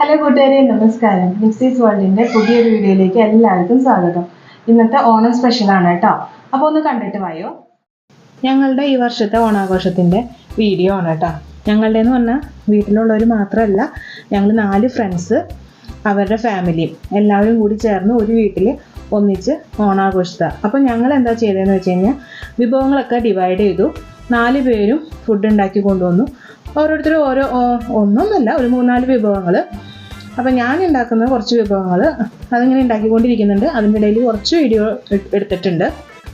Hello കൂട്ടുകാരെ നമസ്കാരം. മിക്സീസ് വേൾഡിന്റെ പുതിയൊരു വീഡിയോയിലേക്ക് എല്ലാവർക്കും സ്വാഗതം. ഇന്നത്തെ ഓണം സ്പെഷ്യൽ ആണ് കേട്ടോ. അപ്പോൾ ഒന്ന് കണ്ടിട്ട് വായോ? ഞങ്ങളുടെ ഈ വർഷത്തെ ഓണാഘോഷത്തിന്റെ വീഡിയോ ആണ് കേട്ടോ. ഞങ്ങളുടെ എന്ന് പറഞ്ഞാൽ വീട്ടിലുള്ളവർ മാത്രമല്ല ഞങ്ങൾ നാല് ഫ്രണ്ട്സ് അവരുടെ ഫാമിലിയും എല്ലാവരും കൂടി ചേർന്ന് ഒരു വീട്ടിൽ ഒന്നിച്ച് ഓണാഘോഷിച്ചതാണ് അപ്പോൾ ഞങ്ങൾ എന്താ ചെയ്തതെന്ന് വെച്ച് കഴിഞ്ഞാൽ വിഭവങ്ങളൊക്കെ ഡിവൈഡ് ചെയ്തു. നാല് പേരും ഫുഡ് ഉണ്ടാക്കി കൊണ്ടുവന്നു. ഓരോരുത്തരും ഓരോ ഒന്നൊന്നല്ല ഒരു മൂന്നാൽ വിഭവങ്ങൾ അപ്പം ഞാൻ ഉണ്ടാക്കുന്ന കുറച്ച് വിഭവങ്ങൾ അതിങ്ങനെ ഉണ്ടാക്കിക്കൊണ്ടിരിക്കുന്നുണ്ട്. അതിന്റെ ഇടയിൽ കുറച്ച് വീഡിയോ എടുത്തിട്ടുണ്ട്.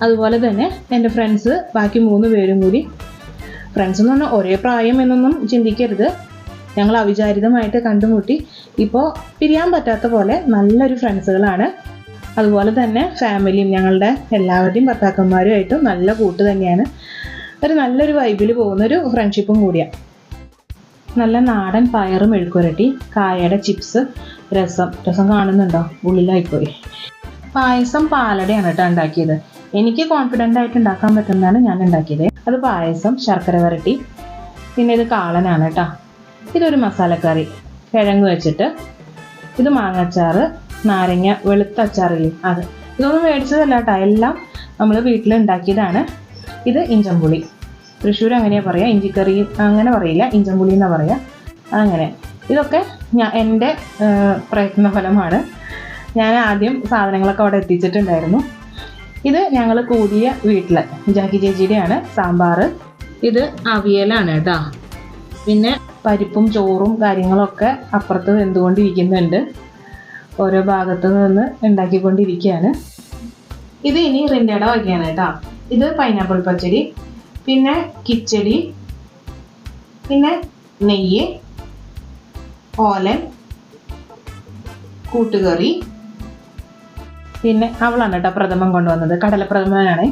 അതുപോലെ തന്നെ എന്റെ ഫ്രണ്ട്സ് ബാക്കി മൂന്ന് പേരും കൂടി. ഫ്രണ്ട്സ് എന്ന് പറഞ്ഞാൽ ഒരേ പ്രായം എന്നൊന്നും ചിന്തിക്കരുത്. ഞങ്ങൾ അവിചാരിതമായിട്ട് കണ്ടുമുട്ടി. ഇപ്പോൾ പിരിയാൻ പറ്റാത്ത പോലെ നല്ലൊരു ഫ്രണ്ട്സുകളാണ് അതുപോലെ തന്നെ ഫാമിലിയും ഞങ്ങളുടെ എല്ലാവരുടെയും ഭർത്താക്കന്മാരുമായിട്ടും നല്ല കൂട്ട് തന്നെയാണ്. ഒരു നല്ലൊരു വൈബിൽ പോകുന്നൊരു ഫ്രണ്ട്ഷിപ്പും കൂടിയാണ് നല്ല നാടൻ പയറും മെഴുക്കുരട്ടി കായയുടെ ചിപ്സ് രസം. രസം കാണുന്നുണ്ടോ? ഉള്ളിലായിപ്പോയി. പായസം പാലടയാണ് കേട്ടോ ഉണ്ടാക്കിയത്. എനിക്ക് കോൺഫിഡന്റ് ആയിട്ട് ഉണ്ടാക്കാൻ പറ്റുന്നതാണ് ഞാൻ ഉണ്ടാക്കിയത്. അത് പായസം ശർക്കര വരട്ടി പിന്നെ ഇത് കാളനാണ് കേട്ടോ. ഇതൊരു മസാലക്കറി. കിഴങ്ങ് വെച്ചിട്ട് ഇത് മാങ്ങച്ചാറ് നാരങ്ങ വെളുത്ത അച്ചാറില്ലേ അത്. ഇതൊന്നും മേടിച്ചതല്ല കേട്ടോ. എല്ലാം നമ്മൾ വീട്ടിൽ ഉണ്ടാക്കിയതാണ്. ഇത് ഇഞ്ചമ്പുളി തൃശ്ശൂർ അങ്ങനെയാണ് പറയുക ഇഞ്ചിക്കറി അങ്ങനെ പറയില്ല ഇഞ്ചമ്പുളി എന്നാ പറയുക അങ്ങനെ. ഇതൊക്കെ ഞാൻ എന്റെ പ്രയത്ന ഫലമാണ് ഞാൻ ആദ്യം സാധനങ്ങളൊക്കെ അവിടെ എത്തിച്ചിട്ടുണ്ടായിരുന്നു. ഇത് ഞങ്ങൾ കൂടിയ വീട്ടിൽ ജാക്കി ചേച്ചിയുടെയാണ് സാമ്പാർ ഇത് അവിയലാണ് കേട്ടോ പിന്നെ പരിപ്പും ചോറും കാര്യങ്ങളൊക്കെ അപ്പുറത്ത് എന്തുകൊണ്ടിരിക്കുന്നുണ്ട് ഓരോ ഭാഗത്തു നിന്ന് ഉണ്ടാക്കിക്കൊണ്ടിരിക്കുകയാണ് ഇത് ഇനി റിന്റെ വകയാണ് കേട്ടോ ഇത് പൈനാപ്പിൾ പച്ചടി. പിന്നെ കിച്ചടി പിന്നെ നെയ്യ് ഓലൻ കൂട്ടുകറി പിന്നെ അവളാണ് കേട്ടോ പ്രഥമം കൊണ്ടുവന്നത്. കടലപ്രഥമനാണ്.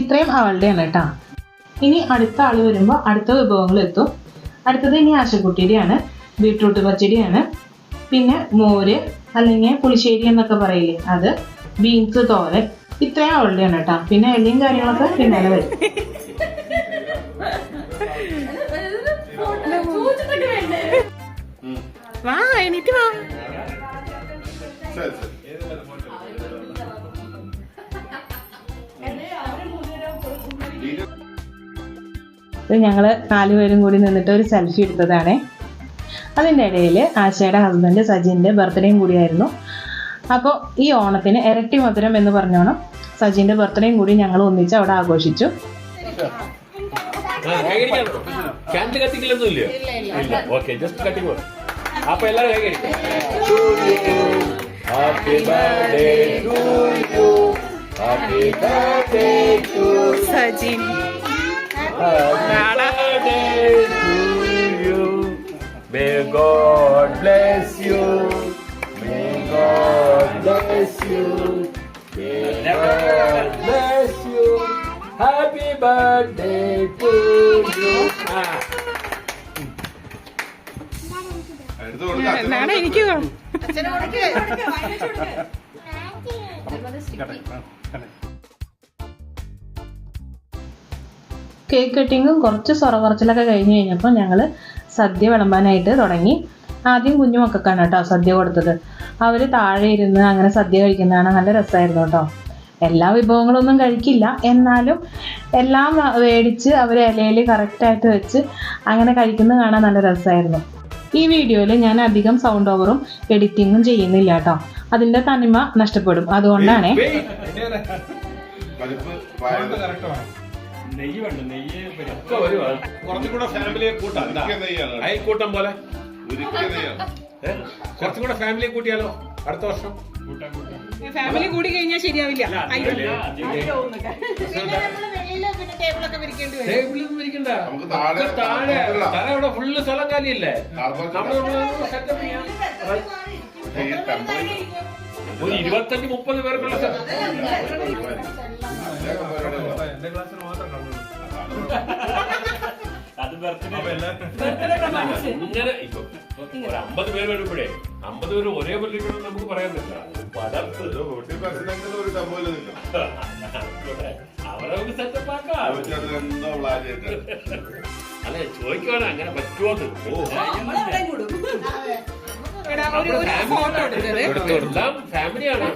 ഇത്രയും അവളുടെയാണ് കേട്ടോ. ഇനി അടുത്ത ആൾ വരുമ്പോൾ അടുത്ത വിഭവങ്ങൾ എത്തും. അടുത്തത് ഇനി ആശക്കുട്ടിയുടെയാണ് ബീട്രൂട്ട് പച്ചടിയാണ്. പിന്നെ മോര് അല്ലെങ്കിൽ പുളിശ്ശേരി എന്നൊക്കെ പറയില്ലേ അത് ബീൻസ് തോരൻ ഇത്രയും അവളുടെയാണ് കേട്ടോ. പിന്നെ എല്ലാം കാര്യങ്ങളൊക്കെ പിന്നാലെ വരും. വാ എനിക്ക് വാ. ഇത് ഞങ്ങൾ നാലുപേരും കൂടി നിന്നിട്ട് ഒരു സെൽഫി എടുത്തതാണേ. അതിന്റെ ഇടയിൽ ആശയുടെ ഹസ്ബൻഡ് സജിന്റെ ബർത്ത്ഡേയും കൂടിയായിരുന്നു. അപ്പോൾ ഈ ഓണത്തിന് ഇരട്ടി മധുരം എന്ന് പറഞ്ഞോണം. സജിന്റെ ബർത്ത്ഡേയും കൂടി ഞങ്ങൾ ഒന്നിച്ച് അവിടെ ആഘോഷിച്ചു. ക്യാൻഡിൽ കത്തിക്കലൊന്നും ഇല്ലയോ ഇല്ല? ഓക്കെ ജസ്റ്റ് കട്ടിങ് അപ്പൊ happy birthday to you happy birthday to Sajin birthday to you may God bless happy birthday to you ആ. എടുത്ത് കൊടുക്കാം. എനിക്ക്? കേക്ക് കട്ടിങ്ങും കുറച്ച് സൊറ കുറച്ചിലൊക്കെ കഴിഞ്ഞ് കഴിഞ്ഞപ്പോൾ ഞങ്ങൾ സദ്യ വിളമ്പാനായിട്ട് തുടങ്ങി. ആദ്യം കുഞ്ഞുമക്കൾക്കാണ് കേട്ടോ സദ്യ കൊടുത്തത്. അവർ താഴെ ഇരുന്ന് അങ്ങനെ സദ്യ കഴിക്കുന്നതാണ് നല്ല രസമായിരുന്നു കേട്ടോ. എല്ലാ വിഭവങ്ങളൊന്നും കഴിക്കില്ല. എന്നാലും എല്ലാം മേടിച്ച് അവർ ഇലയിൽ കറക്റ്റായിട്ട് വെച്ച് അങ്ങനെ കഴിക്കുന്നത് കാണാൻ നല്ല രസമായിരുന്നു. ഈ വീഡിയോയിൽ ഞാൻ അധികം സൗണ്ട് ഓവറും എഡിറ്റിങ്ങും ചെയ്യുന്നില്ല കേട്ടോ. അതിന്റെ തനിമ നഷ്ടപ്പെടും. അതുകൊണ്ടാണ്. നെയ്യ് വേണ്ട കുറച്ചും കൂടെ ഫാമിലിയെ കൂട്ടാം. പോലെ? കുറച്ചും കൂടെ ഫാമിലിയെ കൂട്ടിയാലോ അടുത്ത വർഷം? ഫാമിലി കൂടി കഴിഞ്ഞാൽ ശരിയാവില്ല. ടേബിളൊന്നും ഇരിക്കണ്ട നമുക്ക് താഴെ ഒക്കെ താഴെ ഇവിടെ ഫുള്ള് സ്ഥലം കാലിയല്ലേ? സെറ്റപ്പ് ചെയ്യാം. ഒരു ഇരുപത്തഞ്ച് മുപ്പത് പേർക്കുള്ള സ്ഥലം ഇങ്ങനെ ഇപ്പൊ ഒരു അമ്പത് പേര് വരുമ്പോഴേ അമ്പത് പേര് ഒരേ പോലെ ഇരിക്കണമെന്ന് നമുക്ക് പറയാൻ പറ്റില്ല. പടർത്ത് ഫിഫ്റ്റി പെർസെന്റ് ഒരു ടെമ്പോയിൽ നിൽക്കണം അവരെ നമുക്ക് സെറ്റപ്പ് ആക്കാം. അല്ലെ ചോദിക്കുവാണ് അങ്ങനെ പറ്റുമോ ഫാമിലിയാണ്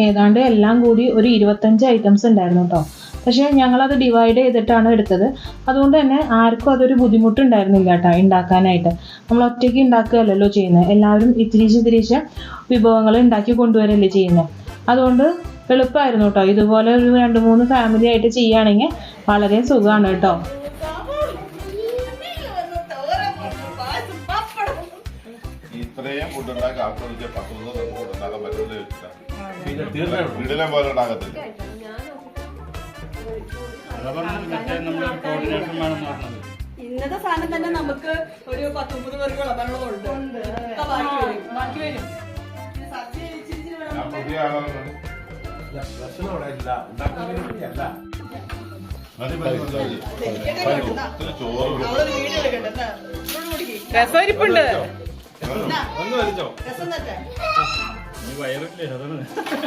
ഏതാണ്ട് എല്ലാം കൂടി ഒരു ഇരുപത്തഞ്ച് ഐറ്റംസ് ഉണ്ടായിരുന്നു കേട്ടോ പക്ഷേ ഞങ്ങളത് ഡിവൈഡ് ചെയ്തിട്ടാണ് എടുത്തത്. അതുകൊണ്ട് തന്നെ ആർക്കും അതൊരു ബുദ്ധിമുട്ടുണ്ടായിരുന്നില്ല കേട്ടോ ഉണ്ടാക്കാനായിട്ട് നമ്മൾ ഒറ്റയ്ക്ക് ഉണ്ടാക്കുകയല്ലല്ലോ ചെയ്യുന്നത്. എല്ലാവരും ഇത്തിരിച്ച് ഇത്തിരിച്ച് വിഭവങ്ങൾ ഉണ്ടാക്കി കൊണ്ടുവരല്ലേ ചെയ്യുന്നത്. അതുകൊണ്ട് എളുപ്പമായിരുന്നു കേട്ടോ ഇതുപോലെ ഒരു രണ്ട് മൂന്ന് ഫാമിലി ആയിട്ട് ചെയ്യുകയാണെങ്കിൽ വളരെ സുഖമാണ് കേട്ടോ ഇത്രയും ഫുഡ് ഉണ്ടാക്കി ആസ്വദിച്ച പത്ത് ദിവസം ഫുഡ് ഉണ്ടാക്കാൻ പറ്റുന്നത് വെച്ചിട്ടാണ് പിന്നെ തീർച്ചയായും വീടിനെ പോലെ ഉണ്ടാകത്തില്ല ഇന്നത്തെ സാധനം തന്നെ നമുക്ക് ഒരു പത്തൊമ്പത് പേർക്ക് ഒക്കെ ബാക്കി വരും. ബാക്കി വരും. രസരിപ്പുണ്ട് രസം.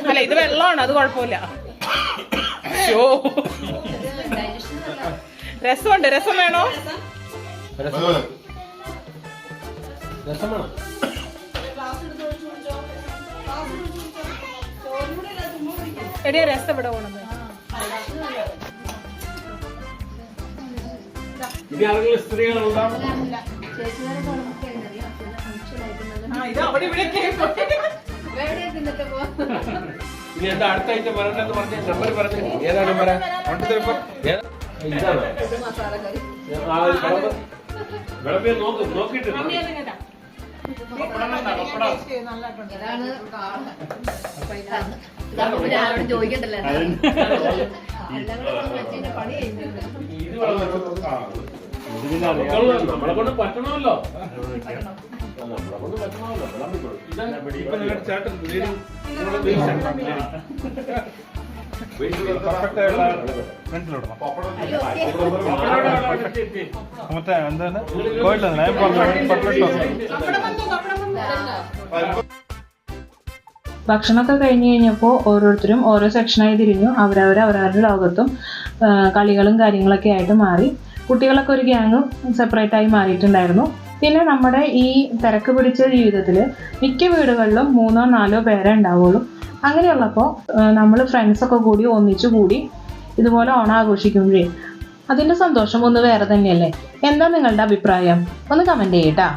അല്ല ഇത് വെള്ളമാണ് അത് കുഴപ്പമില്ല. ഷോ രസമുണ്ട് രസം വേണോ? രസം കുടിക്ക്. എടിയ രസം ഇവിടെ പോണത്. ഇനി ആരെങ്കിലും സ്ത്രീകളുണ്ടാവും ആ ഇത് അവിടെ ഇവിടെ ഇനി എന്താ അടുത്ത ആഴ്ച വരണ്ടെന്ന് പറഞ്ഞ നമ്പർ പറഞ്ഞു ഏതാണ് നമ്പർ? ഇതാണ്. ആ, വിളമ്പ്. വിളമ്പി നോക്ക് നോക്കിയിട്ട് ചോദിക്കണ്ടല്ലോ. നമ്മളെ കൊണ്ട് പറ്റണമല്ലോ. ഭക്ഷണമൊക്കെ കഴിഞ്ഞു കഴിഞ്ഞപ്പോ ഓരോരുത്തരും ഓരോ സെക്ഷനായി തിരിഞ്ഞു. അവരവർ അവരവരുടെ ലോകത്തും കളികളും കാര്യങ്ങളൊക്കെ ആയിട്ട് മാറി. കുട്ടികളൊക്കെ ഒരു ഗ്യാങ്ങും സെപ്പറേറ്റായി മാറിയിട്ടുണ്ടായിരുന്നു. പിന്നെ നമ്മുടെ ഈ തിരക്ക് പിടിച്ച ജീവിതത്തിൽ മിക്ക വീടുകളിലും മൂന്നോ നാലോ പേരെ ഉണ്ടാവുള്ളൂ. അങ്ങനെയുള്ളപ്പോൾ നമ്മൾ ഫ്രണ്ട്സൊക്കെ കൂടി ഒന്നിച്ചു കൂടി ഇതുപോലെ ഓണം ആഘോഷിക്കുമ്പോഴേ അതിന്റെ സന്തോഷം ഒന്ന് വേറെ തന്നെയല്ലേ? എന്താ നിങ്ങളുടെ അഭിപ്രായം? ഒന്ന് കമന്റ് ചെയ്യട്ടാ.